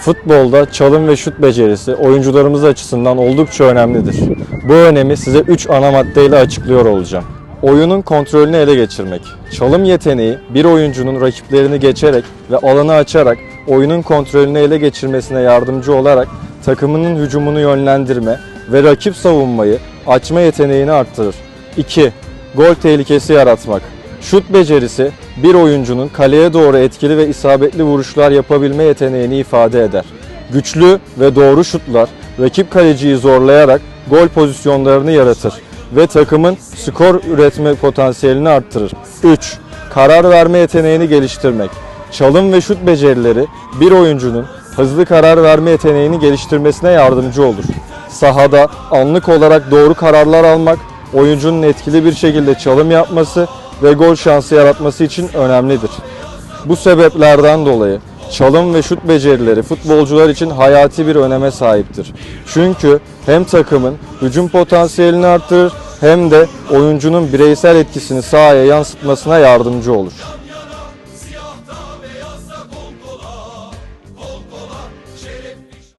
Futbolda çalım ve şut becerisi oyuncularımız açısından oldukça önemlidir. Bu önemi size 3 ana maddeyle açıklıyor olacağım. Oyunun kontrolünü ele geçirmek. Çalım yeteneği bir oyuncunun rakiplerini geçerek ve alanı açarak oyunun kontrolünü ele geçirmesine yardımcı olarak takımının hücumunu yönlendirme ve rakip savunmayı açma yeteneğini arttırır. 2. Gol tehlikesi yaratmak. Şut becerisi bir oyuncunun kaleye doğru etkili ve isabetli vuruşlar yapabilme yeteneğini ifade eder. Güçlü ve doğru şutlar rakip kaleciyi zorlayarak gol pozisyonlarını yaratır ve takımın skor üretme potansiyelini arttırır. 3. Karar verme yeteneğini geliştirmek. Çalım ve şut becerileri bir oyuncunun hızlı karar verme yeteneğini geliştirmesine yardımcı olur. Sahada anlık olarak doğru kararlar almak, oyuncunun etkili bir şekilde çalım yapması ve gol şansı yaratması için önemlidir. Bu sebeplerden dolayı çalım ve şut becerileri futbolcular için hayati bir öneme sahiptir. Çünkü hem takımın hücum potansiyelini arttırır hem de oyuncunun bireysel etkisini sahaya yansıtmasına yardımcı olur.